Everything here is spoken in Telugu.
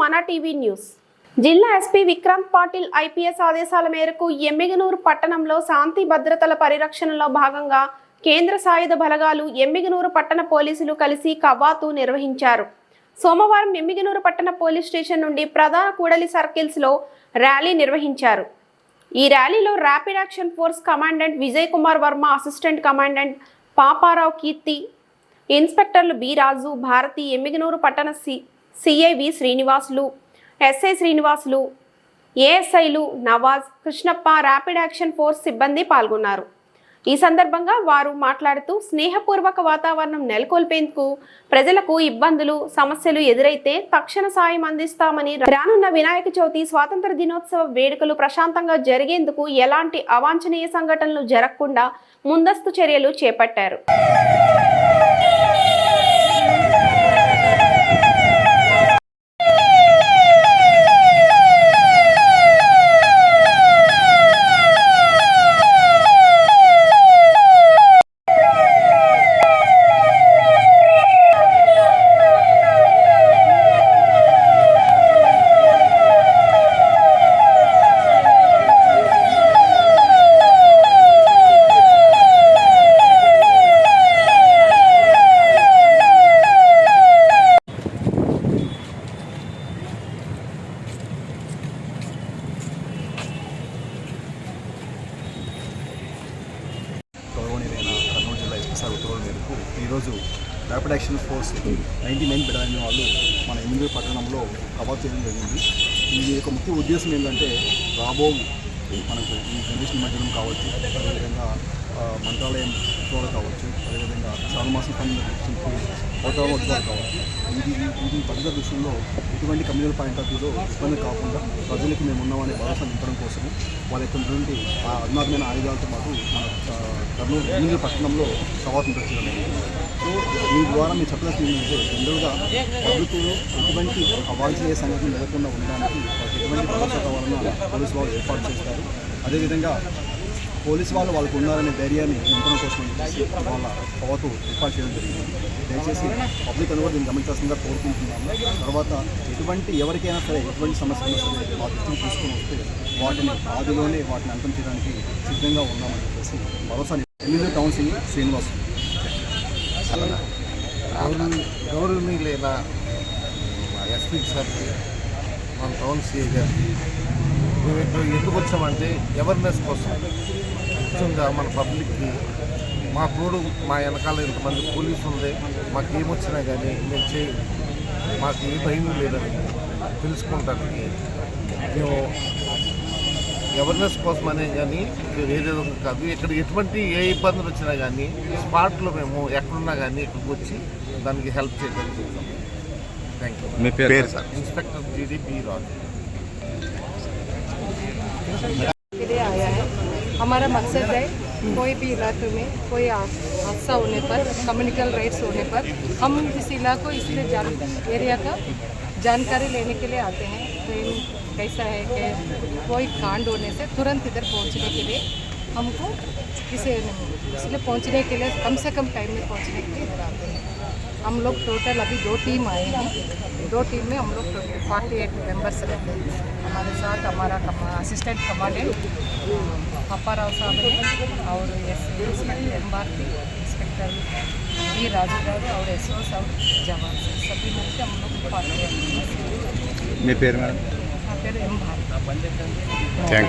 మన టీవీ న్యూస్. జిల్లా ఎస్పీ విక్రాంత్ పాటిల్ ఐపీఎస్ ఆదేశాల మేరకు ఎమ్మిగనూరు పట్టణంలో శాంతి భద్రతల పరిరక్షణలో భాగంగా కేంద్ర సాయుధ బలగాలు ఎమ్మిగనూరు పట్టణ పోలీసులు కలిసి కవాతు నిర్వహించారు. సోమవారం ఎమ్మిగనూరు పట్టణ పోలీస్ స్టేషన్ నుండి ప్రధాన కూడలి సర్కిల్స్లో ర్యాలీ నిర్వహించారు. ఈ ర్యాలీలో rapid action force commandant Vijay Kumar Varma assistant commandant Paparao Keerthi ఇన్స్పెక్టర్లు B Raju Bharathi Emmiganur పట్టణ C CIV Srinivasulu SI Srinivasulu ఏఎస్ఐలు Nawaz Krishnappa rapid action force సిబ్బంది పాల్గొన్నారు. ఈ సందర్భంగా వారు మాట్లాడుతూ స్నేహపూర్వక వాతావరణం నెలకొల్పేందుకు ప్రజలకు ఇబ్బందులు సమస్యలు ఎదురైతే తక్షణ సాయం అందిస్తామని రానున్న వినాయక చవితి స్వాతంత్ర దినోత్సవ వేడుకలు ప్రశాంతంగా జరిగేందుకు ఎలాంటి అవాంఛనీయ సంఘటనలు జరగకుండా ముందస్తు చర్యలు చేపట్టారు గౌరవనీయమైన కర్నూలు జిల్లా ఎస్పీ సార్ ఉత్తర్వుల మేరకు ఈరోజు rapid action force ninety nine battalion వాళ్ళు మన ఎనిమిది పట్టణంలో కవర్ చేయడం జరిగింది. దీని యొక్క ముఖ్య ఉద్దేశం ఏంటంటే రాబో మనకు ఈ గణేష్ నిమజ్జనం కావచ్చు అదేవిధంగా మంత్రాలయం ఉత్సవాలు కావచ్చు అదేవిధంగా శ్రావణమాసం సంబంధించి అవతారం ఉత్సవాలు కావచ్చు. ఇది ఇది భద్రత దృష్టిలో ఎటువంటి కమ్యూనల్ పాయింట్ ఆఫ్ వ్యూలో ఇబ్బంది కాకుండా ప్రజలకు మేము ఉన్నామనే భరోసా నింపడం కోసం వాళ్ళ యొక్క నుండి ఆ అధునాతమైన ఆయుధాలతో పాటు మన కర్నూలు ఎనిమిది పట్టణంలో సవాసం పెట్టడం సో దీని ద్వారా మీరు చెప్పాల్సింది ఏంటంటే జనరల్గా ప్రభుత్వంలో ఎటువంటి అవాల్సిన సంఘటన లేకుండా ఉండడానికి ఎటువంటి భరోసా కావాలన్నా పోలీసు వాళ్ళు ఏర్పాటు చేస్తారు. అదేవిధంగా పోలీసు వాళ్ళు వాళ్ళకు ఉన్నారనే ధైర్యాన్ని నింపడం కోసం వాళ్ళ తోట ఏర్పాటు చేయడం జరిగింది. దయచేసి పబ్లిక్ అని కూడా దీన్ని గమనించాల్సిందిగా కోరుకుంటున్నాము. తర్వాత ఎటువంటి ఎవరికైనా సరే ఎటువంటి సమస్యలు సరే మా దృష్టిని తీసుకుని వస్తే వాటిని ఆదిలోనే వాటిని అంతం చేయడానికి సిద్ధంగా ఉన్నామని చెప్పేసి భరోసా ఎనిమిది కౌన్సిల్ శ్రీనివాస్ గౌరవ లేదా ఎస్పీ సార్కి మన టౌన్ సిఏ గారికి మేము ఎందుకు వచ్చామంటే అవేర్నెస్ కోసం. ముఖ్యంగా మన పబ్లిక్కి మా తోడు మా వెనకాల ఇంతమంది పోలీసు ఉంది మాకు ఏమొచ్చినా కానీ మేము చేయి మాకు ఏ భయం లేదని తెలుసుకుంటానికి మేము అవేర్నెస్ కోసమనే కానీ ఏదేదో కాదు. ఇక్కడ ఎటువంటి ఏ ఇబ్బందులు వచ్చినా కానీ స్పాట్లో మేము ఎక్కడున్నా కానీ ఇక్కడికి వచ్చి దానికి హెల్ప్ చేయడానికి థ్యాంక్ యూ మీ పేరు sir? Inspector GD B Raju. हमारा मकसद है कोई भी इलाके में कोई हादसा होने पर कम्युनिकल राइट्स होने पर, हम इस इलाको इसलिए जान एरिया का जानकारी लेने के लिए आते हैं। ट्रेन कैसा है कि कोई कांड होने से तुरंत इधर पहुँचने के लिए हमको इसे इसलिए पहुँचने के लिए कम से कम टाइम में पहुँचने के लिए इधर आते हैं। हम लोग टोटल अभी दो टीम आए हैं। दो टीम में हम लोग फोर्टी एट मेंबर्स रहते हैं। हमारे साथ हमारा कमा, असिस्टेंट कमांडेंट अप्पा राव साहब हैं और S M Bharati inspector D Raju Rao और एस ओ साहब जवान सभी लोग से हम लोग forty eight members per M